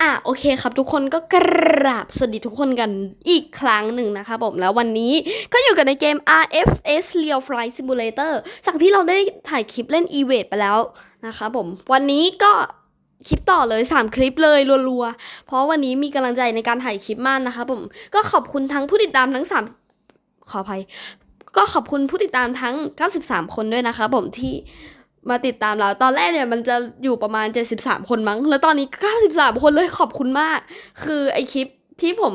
อะโอเคครับทุกคนก็กราบสวัสดีทุกคนกันอีกครั้งหนึ่งนะคะผมแล้ววันนี้ก็อยู่กันในเกม RFS Real Flight Simulator จากที่เราได้ถ่ายคลิปเล่น e v a t ไปแล้วนะคะผม วันนี้ก็คลิปต่อเลย 3 คลิปเลยรัวๆ เพราะวันนี้มีกำลังใจในการถ่ายคลิปมากนะคะผมก็ขอบคุณทั้งผู้ติดตามทั้ง 3 ขออภัย ก็ขอบคุณผู้ติดตามทั้ง 93 คนด้วยนะคะผมที่ มาติดตามเรา ตอนแรกเนี่ยมันจะอยู่ประมาณ 73 คนมั้ง แล้วตอนนี้ 93 คนเลยขอบคุณมาก คือไอคลิปที่ผม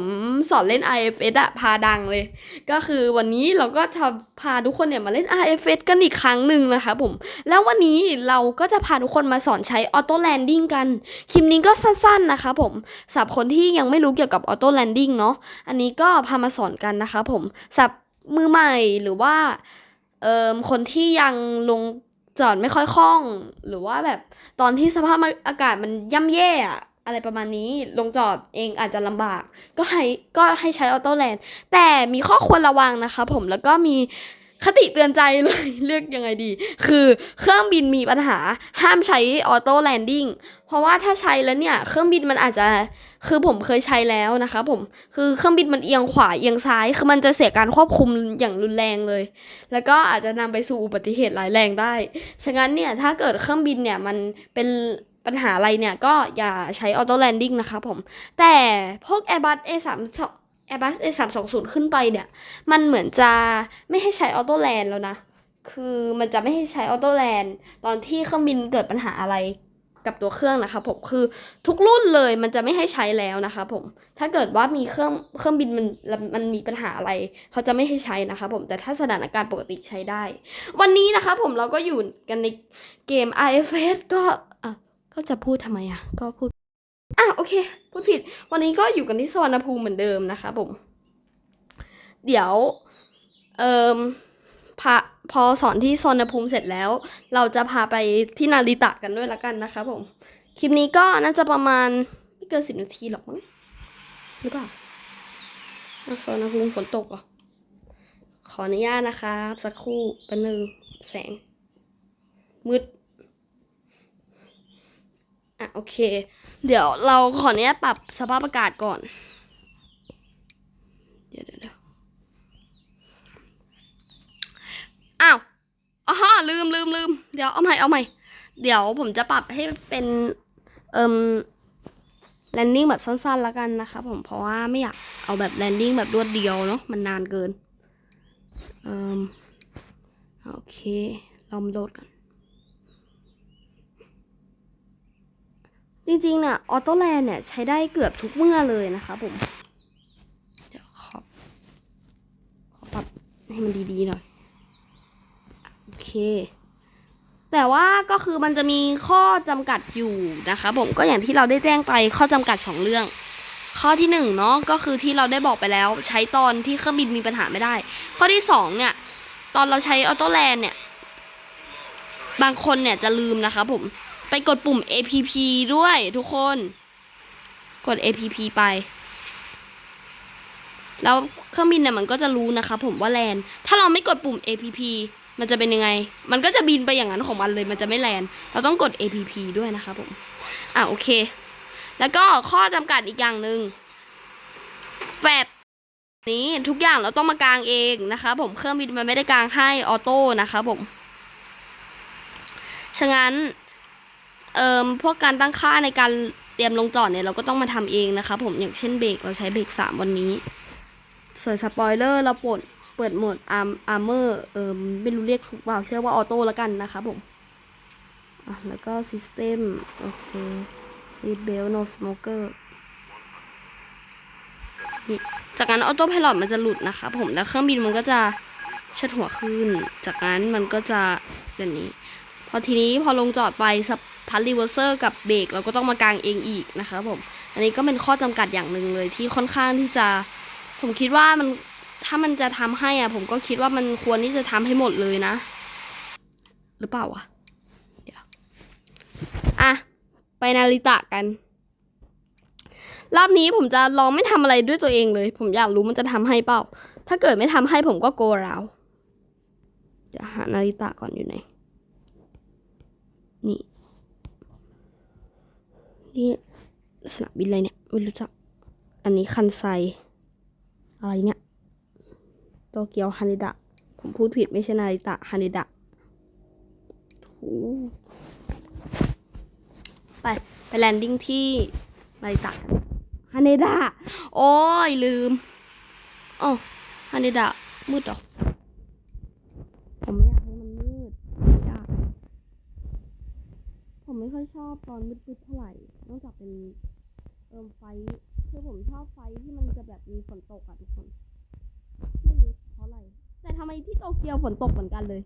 สอนเล่น IFS อะพาดังเลย ก็คือวันนี้เราก็จะพาทุกคนเนี่ยมาเล่น IFS กันอีกครั้งหนึ่งนะคะผม แล้ววันนี้เราก็จะพาทุกคนมาสอนใช้ออโต้แลนดิ้งกัน คลิปนี้ก็สั้นๆนะคะผมสำหรับคนที่ยังไม่รู้เกี่ยวกับออโต้แลนดิ้งเนาะ อันนี้ก็พามาสอนกันนะคะผมสำหรับมือใหม่หรือว่าเอ่อคนที่ยังลง จอดไม่ค่อยคล่อง หรือว่าแบบตอนที่สภาพอากาศมันย่ำแย่อะอะไรประมาณนี้ลงจอดเองอาจจะลำบาก ก็ให้ก็ให้ใช้ออโต้แลนด์แต่มีข้อควรระวังนะคะผมแล้วก็มี คติเตือนใจเลยเรียกยังไงดี คือเครื่องบินมีปัญหาห้ามใช้ออโต้แลนดิ้งเพราะว่าถ้าใช้แล้วเนี่ย เครื่องบินมันอาจจะคือผมเคยใช้แล้วนะคะผมคือเครื่องบินมันเอียงขวาเอียงซ้าย คือมันจะเสียการควบคุมอย่างรุนแรงเลย แล้วก็อาจจะนำไปสู่อุบัติเหตุร้ายแรงได้ ฉะนั้นเนี่ยถ้าเกิดเครื่องบินเนี่ยมันเป็นปัญหาอะไรเนี่ยก็อย่าใช้ออโต้แลนดิ้งนะคะผมแต่พวก Airbus A3 Airbus A320 ขึ้นไปเนี่ย มันเหมือนจะไม่ให้ใช้ออโต้แลนแล้วนะ คือมันจะไม่ให้ใช้ออโต้แลนตอนที่เครื่องบินเกิดปัญหาอะไรกับตัวเครื่องนะคะผมคือทุกรุ่นเลยมันจะไม่ให้ใช้แล้วนะคะผมถ้าเกิดว่ามีเครื่องเครื่องบินมันมันมีปัญหาอะไร เขาจะไม่ให้ใช้นะคะผมแต่ถ้าสถานการณ์ปกติใช้ได้ วันนี้นะคะผมเราก็อยู่กันในเกม IFS ก็อะก็จะพูดทำไมอะก็พูด โอเค พูดผิด วันนี้ก็อยู่กันที่สวนภูมิเหมือนเดิมนะคะผม เดี๋ยว เอ่มพาพอสอนที่สวนภูมิเสร็จแล้ว เราจะพาไปที่นาริตะกันด้วยละกันนะคะผม คลิปนี้ก็น่าจะประมาณไม่เกินสิบนาทีหรอกมั้ง หรือเปล่าอะสวนภูมิฝนตกอะขออนุญาตนะคะสักครู่แป๊บนึงแสง มืด อะ โอเค เดี๋ยวเราขออนุญาตปรับสภาพอากาศก่อน เดี๋ยวเดี๋ยวเอ้าวอ๋อลืมลืมลืมเดี๋ยวเอาใหม่เอาใหม่เดี๋ยวผมจะปรับให้เป็น เอ่มแลนดิ้งแบบสั้นๆแล้วกันนะคะผมเพราะว่าไม่อยากเอาแบบแลนดิ้งแบบรวดเดียวเนาะมันนานเกิน เอ่มโอเคเรามาโหลดกัน จริงๆเนี่ยออโต้แลนเนี่ยใช้ได้เกือบทุกเมื่อเลยนะคะผม เดี๋ยวขอขอปรับให้มันดีๆหน่อย โอเค แต่ว่าก็คือมันจะมีข้อจำกัดอยู่นะคะผมก็อย่างที่เราได้แจ้งไปข้อจำกัด 2 เรื่องข้อที่1เนาะก็คือที่เราได้บอกไปแล้วใช้ตอนที่เครื่องบินมีปัญหาไม่ได้ ข้อที่ 2 เนี่ย ตอนเราใช้ออโต้แลนเนี่ย บางคนเนี่ยจะลืมนะคะผม ไปกดปุ่ม APP ด้วยทุกคน กด APP ไป แล้วเครื่องบินเนี่ยมันก็จะรู้นะคะ ผมว่าแลนถ้าเราไม่กดปุ่ม APP มันจะเป็นยังไง มันก็จะบินไปอย่างนั้นของมันเลย มันจะไม่แลนเราต้องกด APP ด้วยนะคะผม อะโอเค แล้วก็ข้อจำกัดอีกอย่างหนึ่งแฟบนี้ทุกอย่างเราต้องมากางเองนะคะผมเครื่องบินมันไม่ได้กางให้ออโต้นะคะผม ฉะนั้น เอ่อพวกการตั้งค่าในการเตรียมลงจอดเนี่ยเราก็ต้องมาทำเองนะคะผมอย่างเช่นเบรกเราใช้เบรกสามวันนี้ ส่วนสปอยเลอร์เราปิดเปิดโหมดอาร์มอาร์เมอร์เอ่อไม่รู้เรียกถูกเปล่าเรียกว่าออโต้ล้วกันนะคะผมอะแล้วก็ซิสเต็มโอเคซีเบลโนสโมเกอร์นี่จากนั้นออโต้พายロมันจะหลุดนะคะผมแล้วเครื่องบินมันก็จะเชิดหัวขึ้น จากนั้นมันก็จะแบบนี้ พอทีนี้พอลงจอดไปสับ ทันรีเวอร์เซอร์กับเบรกเราก็ต้องมากางเองอีกนะคะผมอันนี้ก็เป็นข้อจำกัดอย่างหนึ่งเลยที่ค่อนข้างที่จะ ผมคิดว่ามันถ้ามันจะทำให้อะผมก็คิดว่ามันควรที่จะทำให้หมดเลยนะ หรือเปล่าวะเดี๋ยวอะไปนาริตะกัน รอบนี้ผมจะลองไม่ทำอะไรด้วยตัวเองเลย ผมอยากรู้มันจะทำให้เปล่า ถ้าเกิดไม่ทำให้ผมก็โกราวเดี๋ยวหานาริตะก่อนอยู่ไหน นี่สนามบินอะไรเนี่ย ไม่รู้จัก อันนี้คันไซ อะไรเนี่ยโตเกียวฮานิดะ ผมพูดผิดไม่ใช่นาริตะฮานิดะไป ไปแลนดิ้งที่นาริตะฮานิดะ โอ้ยลืมอ๋อฮานิดะมืดเหรอมไม่อยากให้มันมืดไม่อยาก ผมไม่ค่อยชอบตอนมืดๆเท่าไหร่นอกจากเป็นเอิมไฟคือผมชอบไฟที่มันจะแบบมีฝนตกอะทุกคนไม่รู้เพราะอะไร แต่ทำไมที่โตเกียวฝนตกเหมือนกันเลย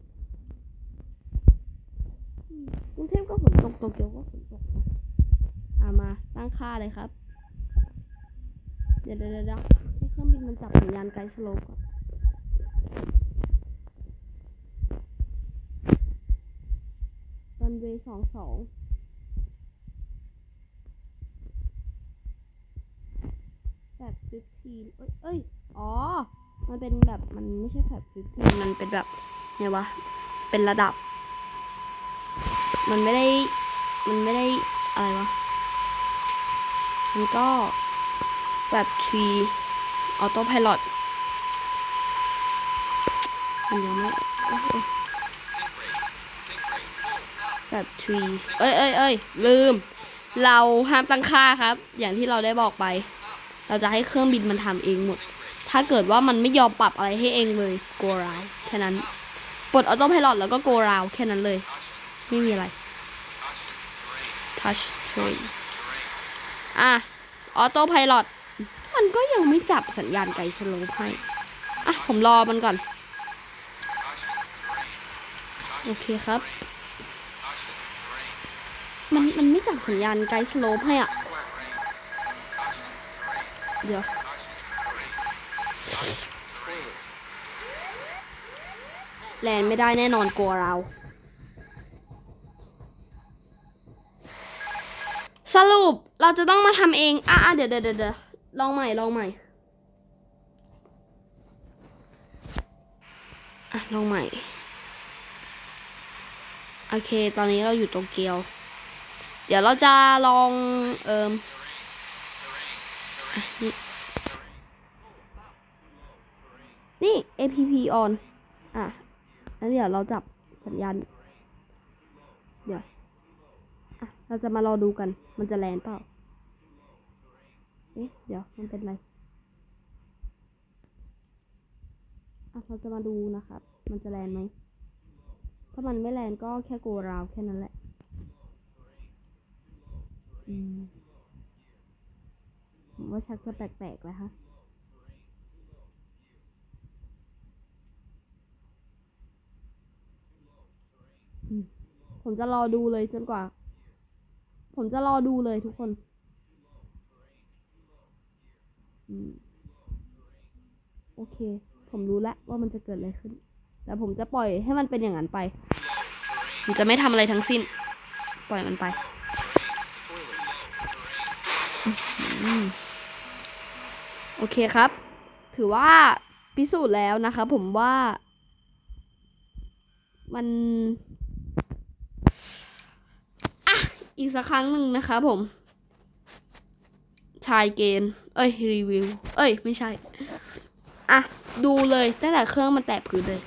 กรุงเทพก็ฝนตกโตเกียวก็ฝนตกนะอ่ามาตั้งค่าเลยครับ เดี๋ยวเดี๋ยวเดี๋ยวให้เครื่องบินมันจับสัญญาณไกด์สโลก่อน รัน เวย์สองสองแบบฟิฟทีเอ้ยเอ้ย อ๋อ มันเป็นแบบ มันไม่ใช่แบบฟิฟทีมันเป็นแบบไงวะ เป็นระดับ มันไม่ได้ มันไม่ได้ อะไรวะ มันก็แบบทรีออโต้พายロมันยังไม่ โอ้โหแบบทรีเอ้ยเอ้ยเอ้ยลืม เราห้ามตั้งค่าครับ อย่างที่เราได้บอกไป เราจะให้เครื่องบินมันทำเองหมด ถ้าเกิดว่ามันไม่ยอมปรับอะไรให้เองเลย go round แค่นั้นปลดออโต้พายロแล้วก็ go round แค่นั้นเลย ไม่มีอะไร touch tree อะออโต้พายロมันก็ยังไม่จับสัญญาณไกลสโลปให้ อะ ผมรอมันก่อน โอเคครับ มันมันไม่จับสัญญาณไกด์สโลปให้อะ เดี๋ยว แลนไม่ได้แน่นอนกลัวเราสรุปเราจะต้องมาทำเอง อะอะเดี๋ยวเดี๋ยวเดี๋ยวเดี๋ยวลองใหม่ลองใหม่อะลองใหม่ โอเค ตอนนี้เราอยู่โตเกียว เดี๋ยวเราจะลอง เอิมอะนี่นี่ APP on อะแล้วเดี๋ยวเราจับสัญญาณ เดี๋ยว อะ เราจะมารอดูกัน มันจะแลนเปล่า เอ๊ะ เดี๋ยว มันเป็นไร อะ เราจะมาดูนะครับ มันจะแลนไหม ถ้ามันไม่แลนก็แค่โกราวแค่นั้นแหละ อืมผมว่าชักจะแปลกๆแล้วฮะผมจะรอดูเลยจนกว่า ผมจะรอดูเลยทุกคนอโอเค ผมรู้แล้วว่ามันจะเกิดอะไรขึ้น แต่ผมจะปล่อยให้มันเป็นอย่างนั้นไป ผมจะไม่ทำอะไรทั้งสิ้น ปล่อยมันไป อืม โอเคครับ ถือว่าพิสูจน์แล้วนะคะผมว่า มันอะอีกสักครั้งหนึ่งนะคะผม ชายเกณฑ์ เอ้ย รีวิว เอ้ย ไม่ใช่ อะ ดูเลยตั้งแต่เครื่องมันแตะพื้นเลย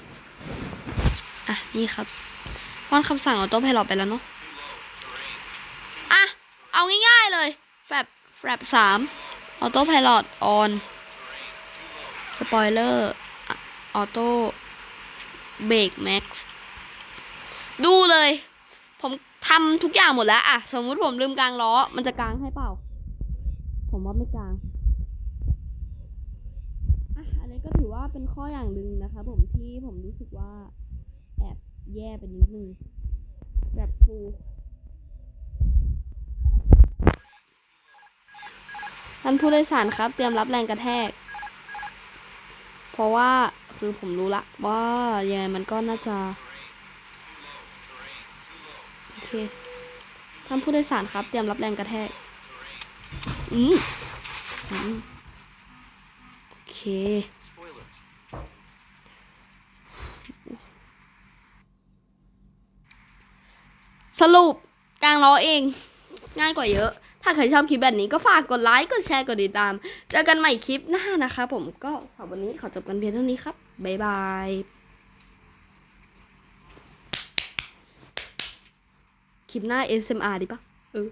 อะ นี่ครับว่านคำสั่งออโต้พายロไปแล้วเนาะ อะ เอาง่ายๆเลยแฟบ แฟบสามออโต้พายロออนสปอยเลอร์ออโต้เบรกแม็กซ์ดูเลย ผมทำทุกอย่างหมดแล้วอะสมมุติผมลืมกลางล้อ มันจะกลางให้เปล่า ผมว่าไม่กลางอะอันนี้ก็ถือว่าเป็นข้ออย่างหนึ่งนะคะผมที่ผมรู้สึกว่า แอบแย่ไปนิดนึงแบบฟู ท่านผู้โดยสารครับ เตรียมรับแรงกระแทก เพราะว่าคือผมรู้ละว่ายังไงมันก็น่าจะ โอเค ท่านผู้โดยสารครับ เตรียมรับแรงกระแทก อืมอืมโอเคสรุปกลางล้อเอง ง่ายกว่าเยอะ ถ้าใครชอบคลิปแบบนี้ก็ฝากกดไลค์ กดแชร์ กดติดตาม เจอกันใหม่คลิปหน้านะคะ ผมก็สำหรับวันนี้ขอจบกันเพียงเท่านี้ครับ บ๊ายบายคลิปหน้า ASMR ดีปะเออ